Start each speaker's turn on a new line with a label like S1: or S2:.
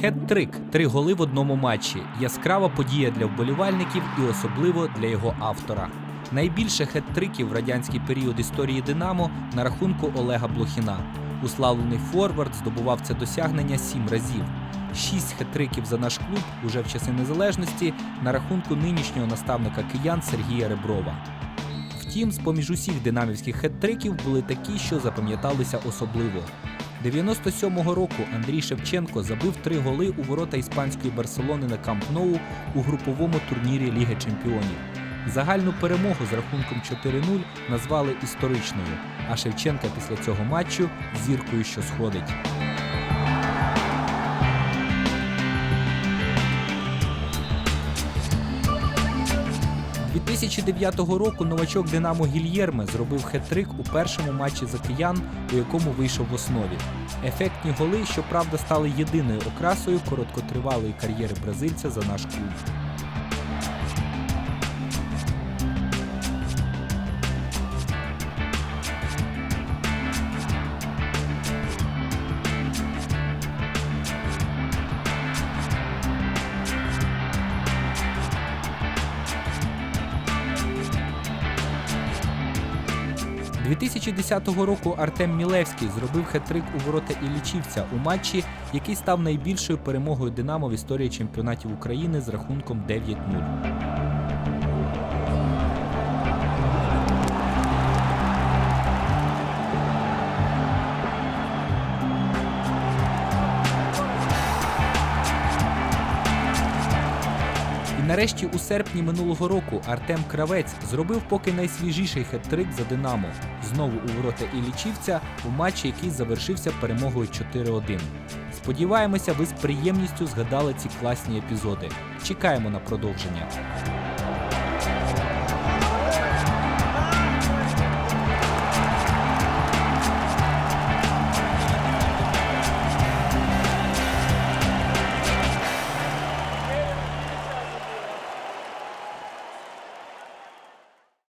S1: Хет-трик три голи в одному матчі. Яскрава подія для вболівальників і особливо для його автора. Найбільше хет-триків в радянський період історії Динамо на рахунку Олега Блохіна. Уславлений форвард здобував це досягнення сім разів. Шість хет-триків за наш клуб уже в часи незалежності на рахунку нинішнього наставника киян Сергія Реброва. Втім, з-поміж усіх динамівських хет-триків були такі, що запам'яталися особливо. 97-го року Андрій Шевченко забив три голи у ворота іспанської Барселони на Камп Ноу у груповому турнірі Ліги Чемпіонів. Загальну перемогу з рахунком 4-0 назвали історичною, а Шевченка після цього матчу зіркою, що сходить. – 2009 року новачок Динамо Гільєрме зробив хет-трик у першому матчі за киян, у якому вийшов в основі. Ефектні голи, щоправда, стали єдиною окрасою короткотривалої кар'єри бразильця за наш клуб. – 2010 року Артем Мілевський зробив хет-трик у ворота Іллічівця у матчі, який став найбільшою перемогою Динамо в історії чемпіонатів України з рахунком 9-0. Нарешті у серпні минулого року Артем Кравець зробив поки найсвіжіший хет-трик за Динамо. Знову у ворота Ілічівця у матчі, який завершився перемогою 4-1. Сподіваємося, ви з приємністю згадали ці класні епізоди. Чекаємо на продовження.